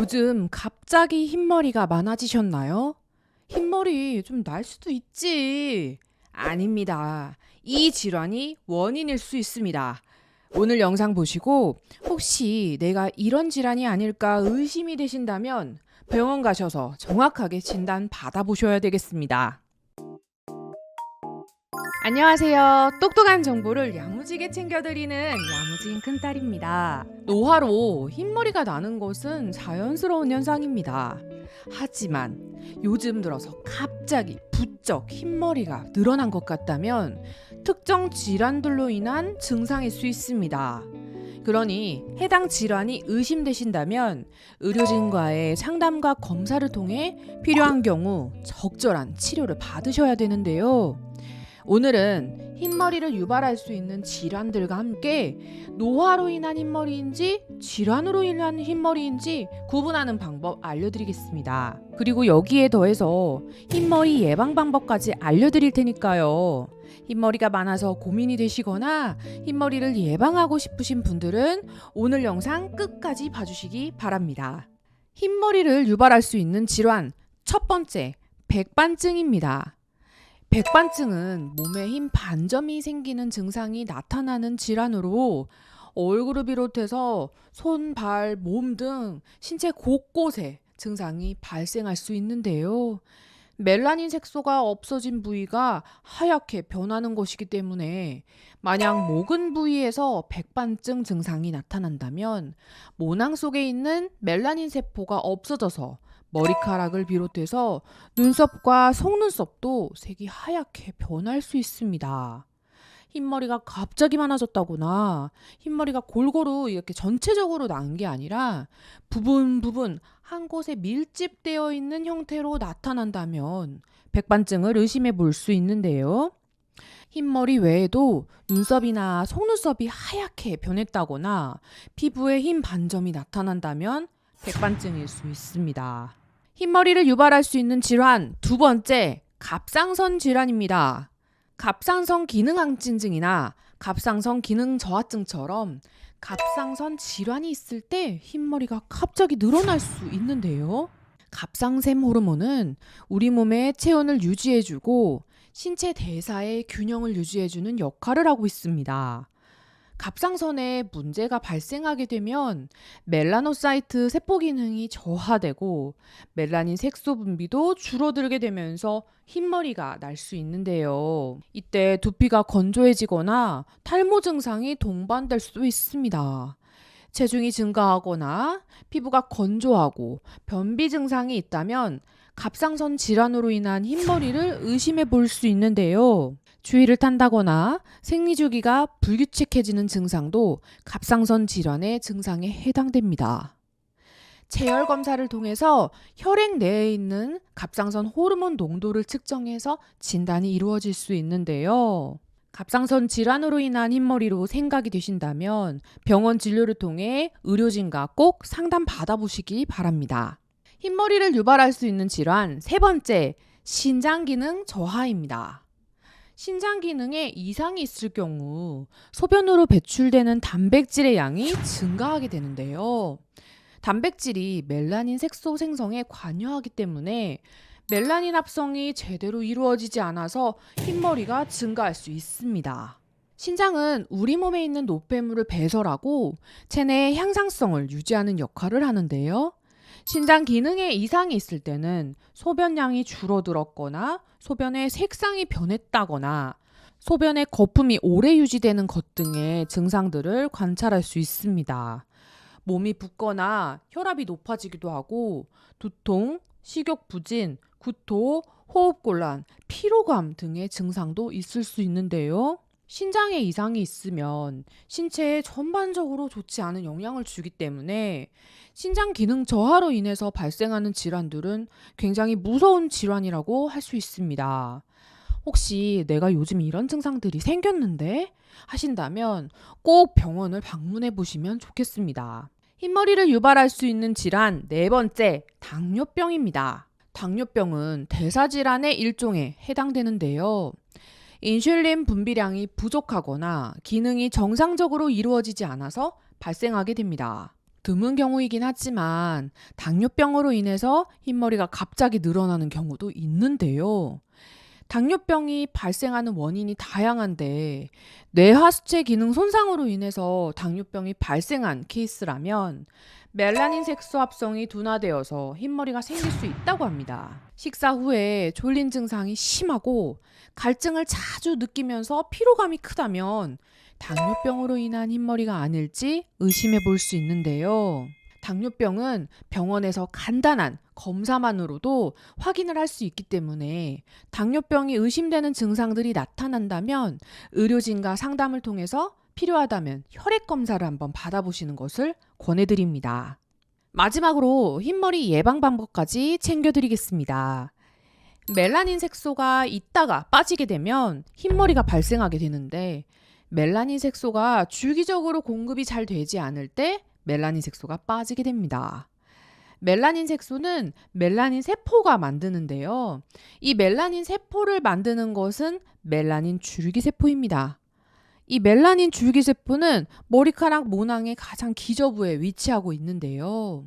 요즘 갑자기 흰머리가 많아지셨나요? 흰머리 좀 날 수도 있지. 아닙니다. 이 질환이 원인일 수 있습니다. 오늘 영상 보시고 혹시 내가 이런 질환이 아닐까 의심이 되신다면 병원 가셔서 정확하게 진단 받아보셔야 되겠습니다. 안녕하세요. 똑똑한 정보를 야무지게 챙겨드리는 야무진 큰딸입니다. 노화로 흰머리가 나는 것은 자연스러운 현상입니다. 하지만 요즘 들어서 갑자기 부쩍 흰머리가 늘어난 것 같다면 특정 질환들로 인한 증상일 수 있습니다. 그러니 해당 질환이 의심되신다면 의료진과의 상담과 검사를 통해 필요한 경우 적절한 치료를 받으셔야 되는데요. 오늘은 흰머리를 유발할 수 있는 질환들과 함께 노화로 인한 흰머리인지 질환으로 인한 흰머리인지 구분하는 방법 알려드리겠습니다. 그리고 여기에 더해서 흰머리 예방 방법까지 알려드릴 테니까요. 흰머리가 많아서 고민이 되시거나 흰머리를 예방하고 싶으신 분들은 오늘 영상 끝까지 봐주시기 바랍니다. 흰머리를 유발할 수 있는 질환 첫 번째 백반증입니다. 백반증은 몸에 흰 반점이 생기는 증상이 나타나는 질환으로 얼굴을 비롯해서 손, 발, 몸 등 신체 곳곳에 증상이 발생할 수 있는데요. 멜라닌 색소가 없어진 부위가 하얗게 변하는 것이기 때문에 만약 목은 부위에서 백반증 증상이 나타난다면 모낭 속에 있는 멜라닌 세포가 없어져서 머리카락을 비롯해서 눈썹과 속눈썹도 색이 하얗게 변할 수 있습니다. 흰머리가 갑자기 많아졌다거나 흰머리가 골고루 이렇게 전체적으로 난 게 아니라 부분 부분 한 곳에 밀집되어 있는 형태로 나타난다면 백반증을 의심해 볼 수 있는데요. 흰머리 외에도 눈썹이나 속눈썹이 하얗게 변했다거나 피부에 흰 반점이 나타난다면 백반증일 수 있습니다. 흰머리를 유발할 수 있는 질환 두 번째, 갑상선 질환입니다. 갑상선 기능항진증이나 갑상선 기능 저하증처럼 갑상선 질환이 있을 때 흰머리가 갑자기 늘어날 수 있는데요. 갑상샘 호르몬은 우리 몸의 체온을 유지해주고 신체 대사의 균형을 유지해주는 역할을 하고 있습니다. 갑상선에 문제가 발생하게 되면 멜라노사이트 세포 기능이 저하되고 멜라닌 색소 분비도 줄어들게 되면서 흰머리가 날 수 있는데요. 이때 두피가 건조해지거나 탈모 증상이 동반될 수도 있습니다. 체중이 증가하거나 피부가 건조하고 변비 증상이 있다면 갑상선 질환으로 인한 흰머리를 의심해 볼 수 있는데요. 주위를 탄다거나 생리주기가 불규칙해지는 증상도 갑상선 질환의 증상에 해당됩니다. 체열 검사를 통해서 혈액 내에 있는 갑상선 호르몬 농도를 측정해서 진단이 이루어질 수 있는데요. 갑상선 질환으로 인한 흰머리로 생각이 되신다면 병원 진료를 통해 의료진과 꼭 상담 받아보시기 바랍니다. 흰머리를 유발할 수 있는 질환 세 번째, 신장 기능 저하입니다. 신장 기능에 이상이 있을 경우 소변으로 배출되는 단백질의 양이 증가하게 되는데요. 단백질이 멜라닌 색소 생성에 관여하기 때문에 멜라닌 합성이 제대로 이루어지지 않아서 흰머리가 증가할 수 있습니다. 신장은 우리 몸에 있는 노폐물을 배설하고 체내의 향상성을 유지하는 역할을 하는데요. 신장 기능에 이상이 있을 때는 소변량이 줄어들었거나 소변의 색상이 변했다거나 소변의 거품이 오래 유지되는 것 등의 증상들을 관찰할 수 있습니다. 몸이 붓거나 혈압이 높아지기도 하고 두통, 식욕 부진, 구토, 호흡곤란, 피로감 등의 증상도 있을 수 있는데요. 신장에 이상이 있으면 신체에 전반적으로 좋지 않은 영향을 주기 때문에 신장 기능 저하로 인해서 발생하는 질환들은 굉장히 무서운 질환이라고 할 수 있습니다. 혹시 내가 요즘 이런 증상들이 생겼는데 하신다면 꼭 병원을 방문해 보시면 좋겠습니다. 흰머리를 유발할 수 있는 질환 네 번째, 당뇨병입니다. 당뇨병은 대사질환의 일종에 해당되는데요. 인슐린 분비량이 부족하거나 기능이 정상적으로 이루어지지 않아서 발생하게 됩니다. 드문 경우이긴 하지만 당뇨병으로 인해서 흰머리가 갑자기 늘어나는 경우도 있는데요. 당뇨병이 발생하는 원인이 다양한데 뇌하수체 기능 손상으로 인해서 당뇨병이 발생한 케이스라면 멜라닌 색소 합성이 둔화되어서 흰머리가 생길 수 있다고 합니다. 식사 후에 졸린 증상이 심하고 갈증을 자주 느끼면서 피로감이 크다면 당뇨병으로 인한 흰머리가 아닐지 의심해 볼 수 있는데요. 당뇨병은 병원에서 간단한 검사만으로도 확인을 할 수 있기 때문에 당뇨병이 의심되는 증상들이 나타난다면 의료진과 상담을 통해서 필요하다면 혈액 검사를 한번 받아보시는 것을 권해드립니다. 마지막으로 흰머리 예방 방법까지 챙겨드리겠습니다. 멜라닌 색소가 있다가 빠지게 되면 흰머리가 발생하게 되는데 멜라닌 색소가 주기적으로 공급이 잘 되지 않을 때 멜라닌 색소가 빠지게 됩니다. 멜라닌 색소는 멜라닌 세포가 만드는데요. 이 멜라닌 세포를 만드는 것은 멜라닌 줄기 세포입니다. 이 멜라닌 줄기 세포는 머리카락 모낭의 가장 기저부에 위치하고 있는데요.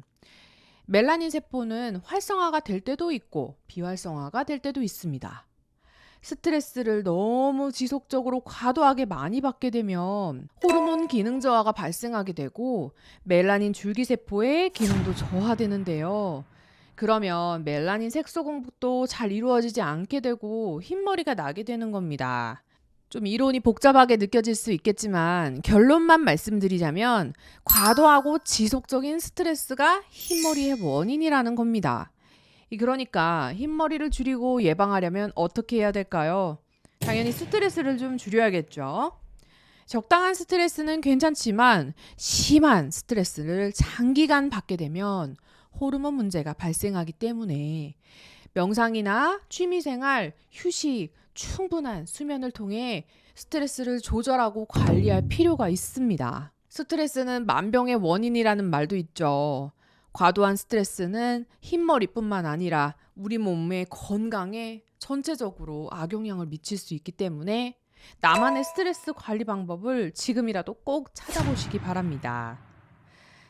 멜라닌 세포는 활성화가 될 때도 있고 비활성화가 될 때도 있습니다. 스트레스를 너무 지속적으로 과도하게 많이 받게 되면 호르몬 기능 저하가 발생하게 되고 멜라닌 줄기세포의 기능도 저하되는데요. 그러면 멜라닌 색소 공급도 잘 이루어지지 않게 되고 흰머리가 나게 되는 겁니다. 좀 이론이 복잡하게 느껴질 수 있겠지만 결론만 말씀드리자면 과도하고 지속적인 스트레스가 흰머리의 원인이라는 겁니다. 이 그러니까 흰머리를 줄이고 예방하려면 어떻게 해야 될까요? 당연히 스트레스를 좀 줄여야겠죠. 적당한 스트레스는 괜찮지만 심한 스트레스를 장기간 받게 되면 호르몬 문제가 발생하기 때문에 명상이나 취미생활, 휴식, 충분한 수면을 통해 스트레스를 조절하고 관리할 필요가 있습니다. 스트레스는 만병의 원인이라는 말도 있죠. 과도한 스트레스는 흰머리뿐만 아니라 우리 몸의 건강에 전체적으로 악영향을 미칠 수 있기 때문에 나만의 스트레스 관리 방법을 지금이라도 꼭 찾아보시기 바랍니다.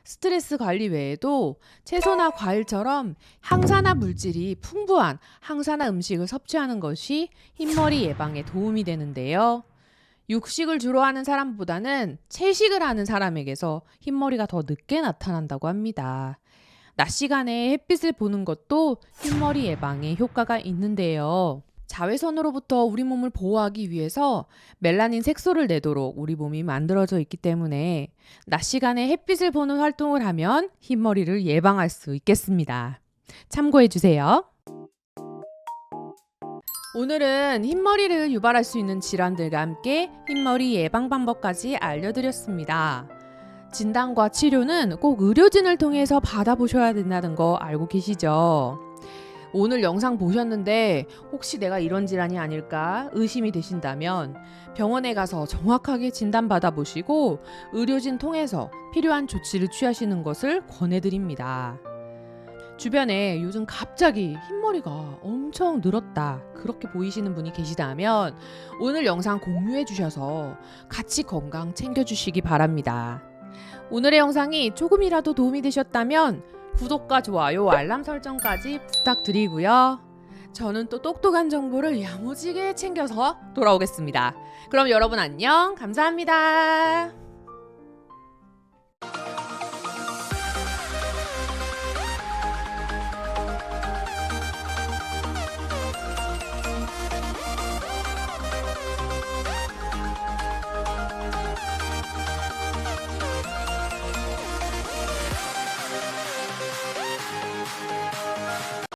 스트레스 관리 외에도 채소나 과일처럼 항산화 물질이 풍부한 항산화 음식을 섭취하는 것이 흰머리 예방에 도움이 되는데요. 육식을 주로 하는 사람보다는 채식을 하는 사람에게서 흰머리가 더 늦게 나타난다고 합니다. 낮 시간에 햇빛을 보는 것도 흰머리 예방에 효과가 있는데요. 자외선으로부터 우리 몸을 보호하기 위해서 멜라닌 색소를 내도록 우리 몸이 만들어져 있기 때문에 낮 시간에 햇빛을 보는 활동을 하면 흰머리를 예방할 수 있겠습니다. 참고해 주세요. 오늘은 흰머리를 유발할 수 있는 질환들과 함께 흰머리 예방 방법까지 알려드렸습니다. 진단과 치료는 꼭 의료진을 통해서 받아보셔야 된다는 거 알고 계시죠? 오늘 영상 보셨는데 혹시 내가 이런 질환이 아닐까 의심이 되신다면 병원에 가서 정확하게 진단받아 보시고 의료진 통해서 필요한 조치를 취하시는 것을 권해드립니다. 주변에 요즘 갑자기 흰머리가 엄청 늘었다. 그렇게 보이시는 분이 계시다면 오늘 영상 공유해 주셔서 같이 건강 챙겨 주시기 바랍니다. 오늘의 영상이 조금이라도 도움이 되셨다면 구독과 좋아요, 알람 설정까지 부탁드리고요. 저는 또 똑똑한 정보를 야무지게 챙겨서 돌아오겠습니다. 그럼 여러분 안녕. 감사합니다.